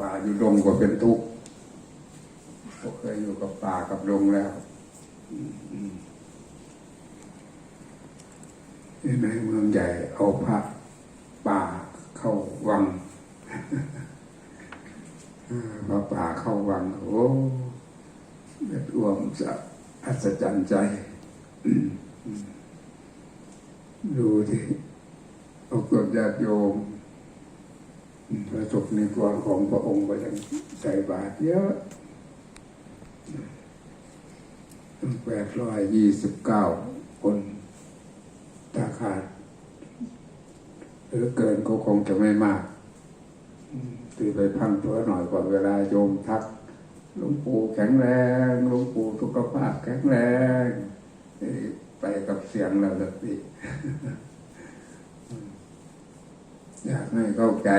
ป่าอยู่ดงก็เป็นทุกข์ก็เคยอยู่กับป่ากับดงแล้วในเมืองใหญ่เอาพระป่าเข้าวังพระป่าเข้าวัง โอ้เด็ดอ้วมจะอัศจรรย์ใจ ดูที่เอาเกิดญาติโยม พระศกนิกรของพระองค์ก็ยังใส่บาตรเยอะแปดร้อยยี่สิบเก้าคนถ้าขาดหรือเกินก็คงจะไม่มากตีไปพังตัวหน่อยกว่าเวลาโยมทักหลวงปู่แข็งแรงหลวงปู่สุขภาพแข็งแรงไปกับเสียงเราสักทีอยากให้เข้าใจ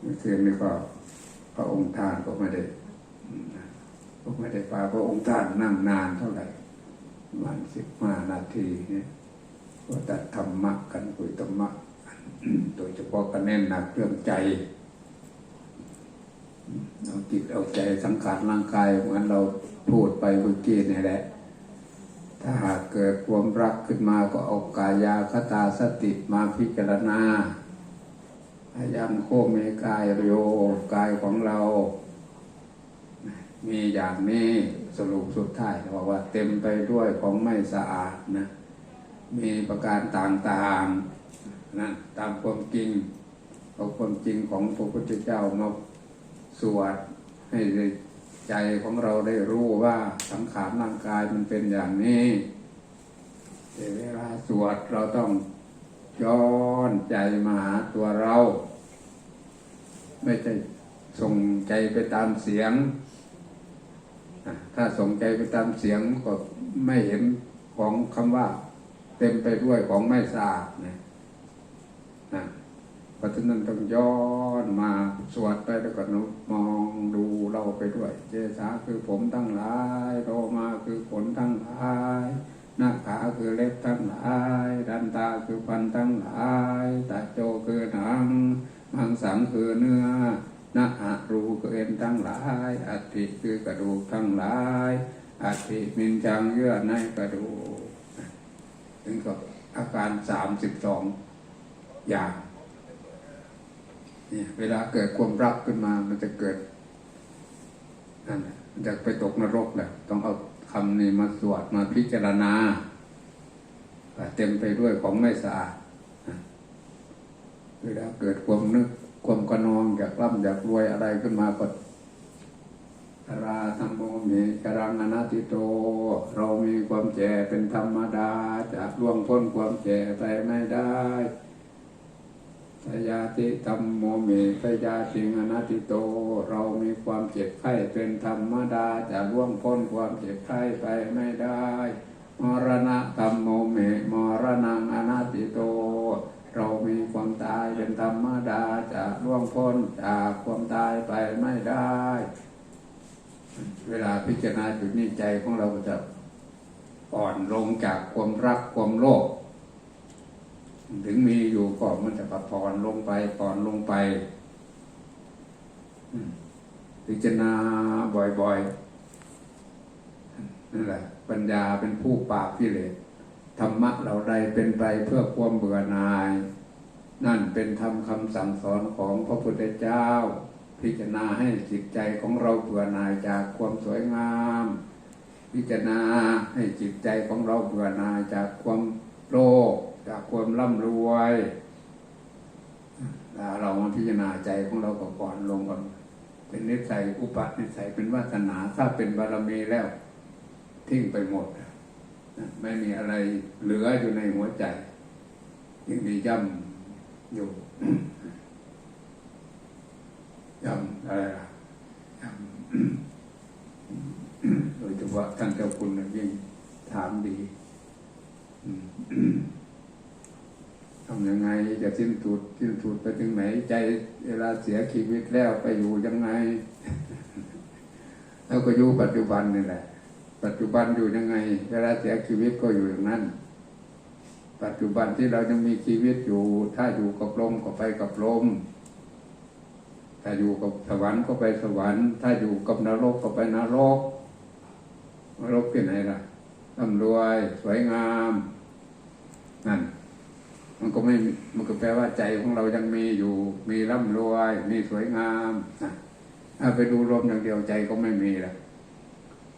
เมื่อคืนนี้ก็พระองค์ท่านก็ไม่ได้ก็ไม่ได้ปาพระองค์ท่านนั่งนานเท่าไหร่ประมาณสิบห้านาทีเนี่ยก็ตัดธรรมะกันคุยธรรมะโดยเฉพาะก็แน่นหนักเรื่องใจเอาจิตเอาใจสังขารร่างกายเหมือนเราพูดไปเมื่อกี้นี่แหละ ถ้าหากเกิดความรักขึ้นมาก็เอากายาคตาสติมาพิจารณา ยายามโคเมกายโยกายของเรา มีอย่างนี้สรุปสุดท้ายบอกว่าเต็มไปด้วยของไม่สะอาดนะ มีประการต่างๆนะตามความจริงเอาความจริงของพระพุทธเจ้ามาสวดให้ใจของเราได้รู้ว่าสังขารร่างกายมันเป็นอย่างนี้แต่เวลาสวดเราต้องย้อนใจมาหาตัวเรา ไม่ใช่ส่งใจไปตามเสียง ถ้าส่งใจไปตามเสียงก็ไม่เห็นของคำว่า เต็มไปด้วยของไม่สะอาดนะนะเพราะฉะนั้นต้องย้อนมาสวดไปแล้วก็นุมองดูเราไปด้วย เจสาคือผมทั้งหลายโลมาคือขนทั้งหลายหน้าขาคือเล็บทั้งหลายดันตาคือฟันทั้งหลายตาโจคือหนัง มังสังคือเนื้อนะอะรูคือเอ็นทั้งหลาย อัฐิคือกระดูกทั้งหลาย อัฐิมินจังเยื่อในกระดูกถึงกับอาการสามสิบสองอย่างเนี่ยเวลาเกิดความรักขึ้นมามันจะเกิดนั่นมันจะไปตกนรกแหละต้องเอาคำนี้มาสวดมาพิจารณา เต็มไปด้วยของไม่สะอาด เวลาเกิดความนึกความกระนองอยากร่ำอยากรวยอะไรขึ้นมาก็ราธรรมโมเมกรังอนัตติโต เรามีความแก่เป็นธรรมดาจะล่วงพ้นความแก่ไปไม่ได้สยาติธรรมโมเมสยาติงอนัตติโต เรามีความเจ็บไข้เป็นธรรมดาจะล่วงพ้นความเจ็บไข้ไปไม่ได้ มรณะธรรมโมเมมรณังอนัติโต เรามีความตายเป็นธรรมดาจะล่วงพ้นจากความตายไปไม่ได้ เวลาพิจารณาจุดนี้ใจของเราจะอ่อนลงจากความรักความโลภถึงมีอยู่ก็มันจะปัดผ่อนลงไปผ่อนลงไป พิจารณาบ่อยๆนั่นแหละปัญญาเป็นผู้ปราบกิเลส ธรรมะเราใดเป็นไปเพื่อความเบื่อหน่าย นั่นเป็นธรรมคำสั่งสอนของพระพุทธเจ้า พิจารณาให้จิตใจของเราเบื่อหน่ายจากความสวยงาม พิจารณาให้จิตใจของเราเบื่อหน่ายจากความโลภจากความร่ำรวยเรามาพิจารณาใจของเราก่อนลงก่อนเป็นนิสัยอุปนิสัยเป็นวาสนาถ้าเป็นบารมีแล้ว ทิ้งไปหมด ไม่มีอะไรเหลืออยู่ในหัวใจยังมีย่ำอยู่ย่ำอะไรล่ะย่ำโดยเฉพาะท่านเจ้าคุณน่ะยิ่งถามดีทำยังไงจะสิ้นสุดสิ้นสุดไปถึงไหน ใจเวลาเสียชีวิตแล้วไปอยู่ยังไง แล้วก็อยู่ปัจจุบันนี่แหละ ปัจจุบันอยู่ยังไง เวลาเสียชีวิตก็อยู่อย่างนั้น ปัจจุบันที่เรายังมีชีวิตอยู่ ถ้าอยู่กับลมก็ไปกับลมถ้าอยู่กับสวรรค์ก็ไปสวรรค์ ถ้าอยู่กับนรกก็ไปนรกนรกที่ไหนล่ะร่ำรวยสวยงามนั่นมันก็ไม่มันก็แปลว่าใจของเรายังมีอยู่ มีร่ำรวย มีสวยงามนะถ้าไปดูลมอย่างเดียวใจก็ไม่มีละ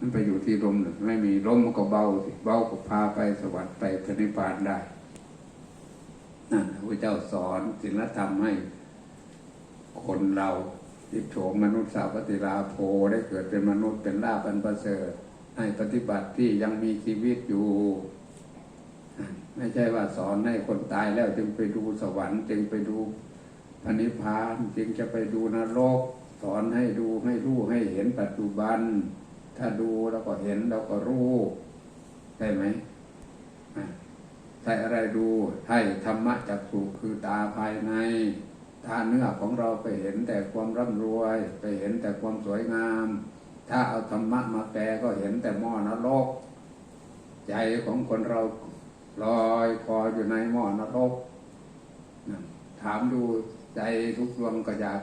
มันไปอยู่ที่ลมหน่ะไม่มีลมมันก็เบาสิเบาก็พาไปสวรรค์ไปพระนิพพานได้นั่นพระเจ้าสอนศีลธรรมให้ คนเราทิพโฉมมนุษย์สาวปฏิลาโภได้เกิดเป็นมนุษย์เป็นลาภอันประเสริฐให้ปฏิบัติที่ยังมีชีวิตอยู่ ไม่ใช่ว่าสอนให้คนตายแล้วจึงไปดูสวรรค์ จึงไปดูพระนิพพานจึงจะไปดูนรก สอนให้ดูให้รู้ให้เห็นปัจจุบัน ถ้าดูแล้วก็เห็นแล้วก็รู้ได้ไหมใช่อะไรดูให้ธรรมะจักสุคือตาภายในตาเนื้อของเราไปเห็นแต่ความร่ำรวย ไปเห็นแต่ความสวยงาม ถ้าเอาธรรมะมาแปลก็เห็นแต่หม้อนรก ใจของคนเราลอยคออยู่ในหม้อนรกถามดูใจทุกดวงก็อยาก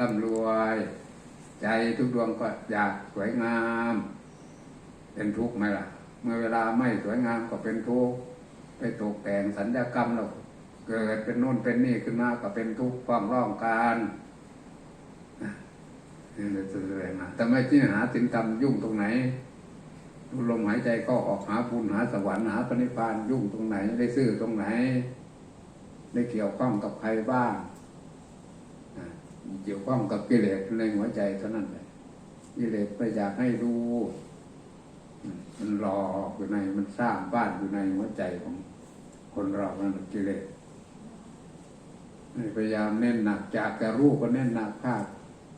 ร่ำรวย ใจทุกดวงก็อยากสวยงาม เป็นทุกข์ไหมล่ะ เมื่อเวลาไม่สวยงามก็เป็นทุกข์ไปตกแต่งสัญญกรรมเราเกิดเป็นโน่นเป็นนี่ขึ้นมาก็เป็นทุกข์ความร้องการนี่จะแสดงนะแต่ไม่ที่หาสินกรรมยุ่งตรงไหนดูลมหายใจก็ออกหาบุญหาสวรรค์หาปณิพานยุ่งตรงไหน ได้ซื่อตรงไหน ได้เกี่ยวข้องกับใครบ้าง เกี่ยวข้องกับกิเลสในหัวใจเท่านั้นเลยกิเลสไปอยากให้ดูอืมมันรออยู่ในมันสร้างบ้านอยู่ในหัวใจของคนเรานั่นกิเลสพยายามเน้นหนักจากแต่รูปก็เน้นหนักภาค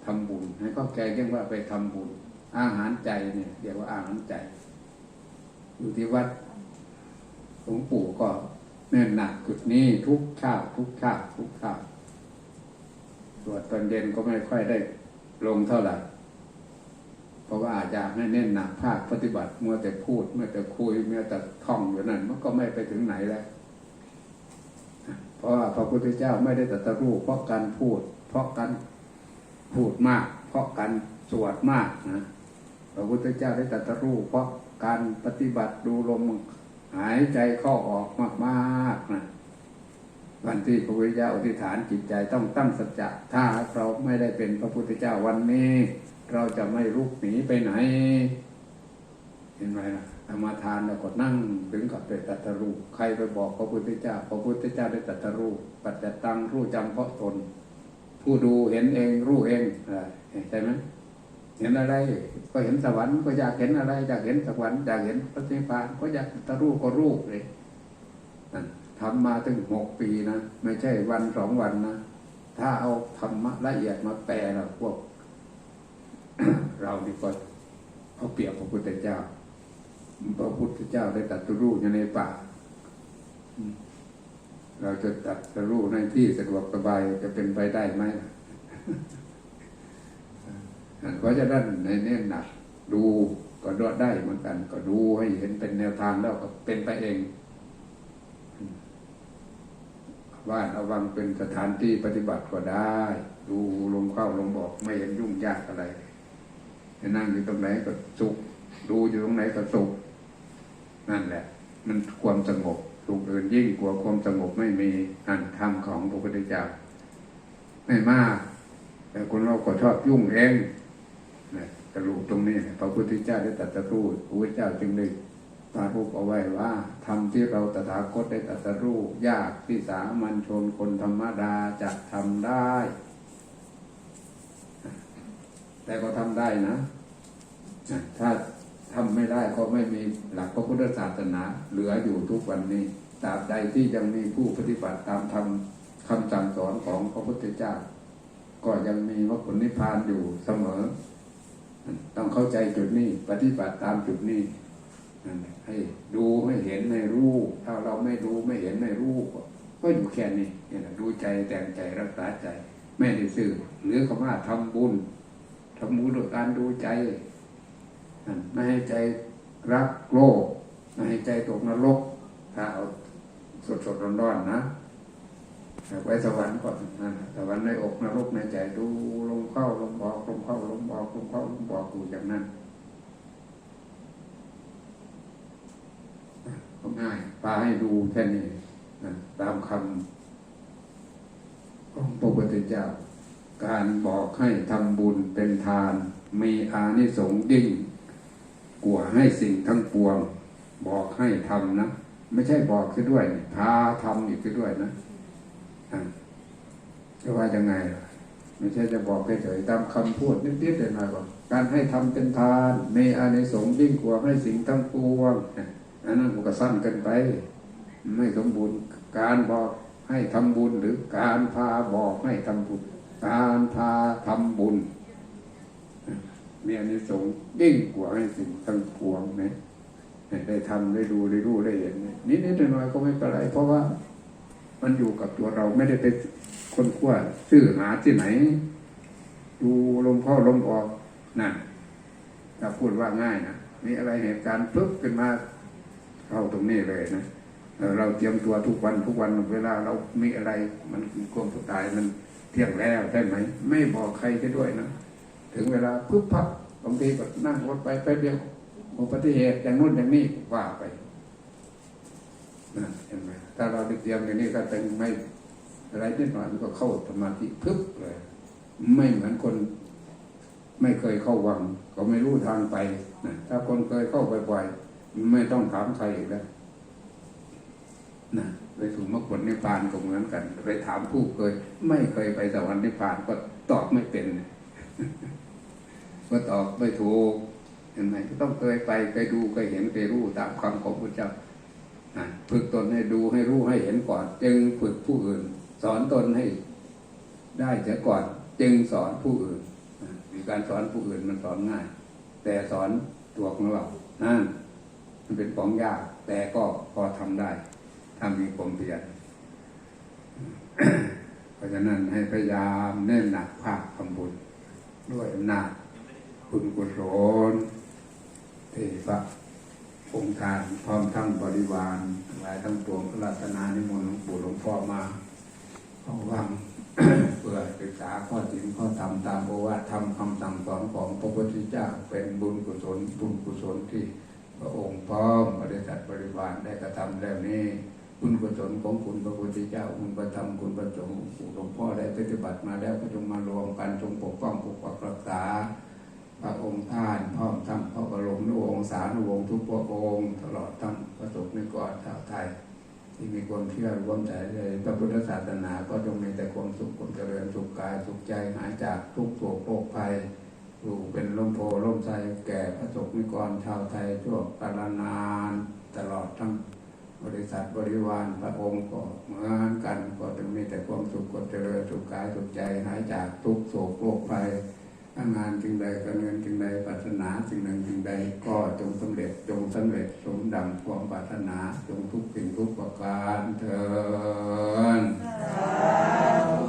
ทำบุญให้เข้าใจเรียกว่าไปทำบุญ อาหารใจเนี่ยเรียกว่าอาหารใจ อยู่ที่วัดหลวงปู่ก็เน้นหนักจุดนี้ทุกชาติทุกชาติทุกชา ติสวดตอนเย็นก็ไม่ค่อยได้ลงเท่าไหร่ เพราะว่าอยากให้เน้นหนักภาคปฏิบัติเมื่อแต่พูดเมื่อแต่คุยเมื่อแต่ท่องอยู่นั่นมันก็ไม่ไปถึงไหนแล้วเพราะว่าพระพุทธเจ้าไม่ได้ตรัสรู้เพราะการพูด เพราะการพูดมาก เพราะการสวดมากนะพระพุทธเจ้าได้ตรัสรู้เพราะการปฏิบัติดูลมหายใจเข้าออกมากๆนะ วันที่พระพุทธเจ้าอธิษฐานจิตใจต้องตั้งสัจจะถ้าเราไม่ได้เป็นพระพุทธเจ้าวันนี้ เราจะไม่ลุกหนีไปไหน เห็นไหมล่ะธรรมาทานแล้วก็นั่งถึงกับเป็นตรัสรู้ใครไปบอกพระพุทธเจ้า พระพุทธเจ้าได้ตรัสรู้ปัจจตังรู้จำเพราะตน ผู้ดูเห็นเองรู้เองอใช่ไหมเห็นอะไร ก็เห็นสวรรค์ก็อยากเห็นอะไรอยากเห็นสวรรค์อยากเห็นพระนิพพานก็อยากตรัสรู้ก็รู้เลยนั่น ทำมาถึงหกปีนะ ไม่ใช่วันสองวันนะ ถ้าเอาธรรมะละเอียดมาแปลแล้วพวก เราดีก็เอาเปรียบพระพุทธเจ้า พระพุทธเจ้าได้ตรัสรู้อยู่ในป่า เราจะตรัสรู้ในที่สะดวกสบายจะเป็นไปได้ไหมเพราะฉะนั้นในเน้นหนักดูก็ดได้เหมือนกัน ก็ดูให้เห็นเป็นแนวทางแล้วก็เป็นไปเอง ว่านเอาวังเป็นสถานที่ปฏิบัติก็ได้ ดูลมเข้าลมออกไม่เห็นยุ่งยากอะไรจะนั่งอยู่ตรงไหนก็สุข ดูอยู่ตรงไหนก็สุข นั่นแหละ มันความสงบสุขอื่นยิ่งกว่าความสงบไม่มีอันธรรมของพระพุทธเจ้าไม่มาก แต่คนเราก็ชอบยุ่งเองนะกระลูกตรงนี้พระพุทธเจ้าได้ตรัสรู้พระพุทธเจ้าจึงได้ ปรารูปเอาไว้ว่าทำที่เราตถาคตได้ตรัสรู้ยากที่สามัญชนคนธรรมดาจะทำได้ แต่ก็ทำได้นะ ถ้าทำไม่ได้ก็ไม่มีหลักพระพุทธศาสนา เหลืออยู่ทุกวันนี้ตราบใดที่ยังมีผู้ปฏิบัติตามธรรมคำสั่งสอนของพระพุทธเจ้า ก็ยังมีมรรคผลนิพพานอยู่เสมอ ต้องเข้าใจจุดนี้ ปฏิบัติตามจุดนี้ นั่นแหละให้ดูให้เห็นให้รู้ ถ้าเราไม่ดูไม่เห็นไม่รู้ก็อยู่แค่นี้นี่ยนะดูใจแต่งใจรักษาใจ ไม่ได้ซื่อหรือคำว่าทำบุญทำบุญโดยการดูใจไม่ให้ใจรักโลภไม่ให้ใจตกนรก ถ้าเอาสดสดๆร้อนๆนะไว้สวรรค์ก่อนสวรรค์ในอกนรกในใจดูลมเข้าลมออกลมเข้าลมออกลมเข้าลมออกอยู่อย่างนั้นก็ ง่ายปาให้ดูแค่นี้นะตามคำของพระพุทธเจ้า การบอกให้ทำบุญเป็นทาน มีอานิสงส์ยิ่งกว่าให้สิ่งทั้งปวง บอกให้ทำนะ ไม่ใช่บอกซะด้วย พาทำอีกซะด้วยนะจะว่ายังไงล่ะไม่ใช่จะบอกเฉยๆตามคำพูดนิดๆหน่อยๆก่อนการให้ทำเป็นทานมีอานิสงส์ยิ่งกว่าให้สิ่งทั้งปวง อันนั้นมันก็สั้นเกินไป ไม่สมบูรณ์การบอกให้ทำบุญหรือการพาบอกให้ทำบุญ การพาทำบุญมีอานิสงส์ยิ่งกว่าให้สิ่งทั้งปวงไหมได้ทำได้ดูได้รู้ได้เห็นนิดนิดหน่อยก็ไม่เป็นไร เพราะว่ามันอยู่กับตัวเราไม่ได้ไปคนขั้วซื้อหาที่ไหน ดูลมเข้าลมออกนั่นถ้าพูดว่าง่ายนะมีอะไรเหตุการณ์ปึ๊บขึ้นมา เข้าตรงนี้เลยนะเราเตรียมตัวทุกวันทุกวันเวลาเรามีอะไรมันความตายมันเที่ยงแล้วได้ไหม ไม่บอกใครจะด้วยนะ ถึงเวลาปึ๊บพับบางทีก็นั่งรถไปไปเดียวอุบัติเหตุอย่างนู้นอย่างนี้ว่าไปนะเห็นไหมถ้าเราเตรียมอย่างนี้ก็เป็นไม่อะไรนิดหน่อยมันก็เข้าสมาธิปึ๊บเลย ไม่เหมือนคน ไม่เคยเข้าวัง ก็ไม่รู้ทางไปนะถ้าคนเคยเข้าบ่อยๆ ไม่ต้องถามใครอีกแล้วนะไปถึงมรรคผลนิพพานก็เหมือนกัน ไปถามผู้เคย ไม่เคยไปสวรรค์นิพพานก็ตอบไม่เป็นก็ตอบไม่ถูกเห็นไหมก็ต้องเคยไปเคยดูเคยเห็นเคยรู้ตามคำของพระเจ้าฝึกตนให้ดูให้รู้ให้เห็นก่อน จึงฝึกผู้อื่น สอนตนให้ได้เสียก่อน จึงสอนผู้อื่นมีการสอนผู้อื่นมันสอนง่าย แต่สอนตัวของเรานั่น มันเป็นของยาก แต่ก็พอทำได้ถ้ามีความเพียรเพราะฉะนั้นให้พยายามเน้นหนักภาคทำบุญด้วยอำนาจคุณกุศลเทพะองค์การพร้อมทั้งบริวารหลายทั้งปวงพระรัตนานิมนต์หลวงปู่หลวงพ่อมาเข้าวังเพื่อศึกษาข้อจริงข้อธรรมตามโอวาทธรรมคำสั่งสอนของพระพุทธเจ้าเป็นบุญกุศลบุญกุศลที่ พระองค์พร้อมบริษัทบริวารได้กระทำแล้วนี้ คุณกุศลของคุณพระพุทธเจ้า คุณประธรรมคุณประสงค์หลวงพ่อได้ปฏิบัติมาแล้วก็จงมารวมกันจงปกป้องปกปักรักษา พระองค์ท่านพร้อมทั้งพระบรมนุวงศานุวงศ์ทุกพระองค์ ตลอดทั้งประสบนิกรชาวไทยที่มีความเชื่อรวมใจในพระพุทธศาสนาก็จงมีแต่ความสุขความเจริญสุขกายสุขใจหายจากทุกโศกโรคภัย อยู่เป็นลมโพลมใจแก่พระสงฆ์นิกรชาวไทยชั่วกาลนานตลอดทั้งบริษัทบริวารพระองค์ก็เหมือนกันก็จะมีแต่ความสุขความเจริญสุขกายสุขใจหายจากทุกโศกโรคภัยงานจึงใดการเงินจึงใดปรารถนาสิ่งหนึ่งจึงใดก็จงสำเร็จจงสำเร็จสมดังความปรารถนาจงทุกสิ่งทุกประการเถิด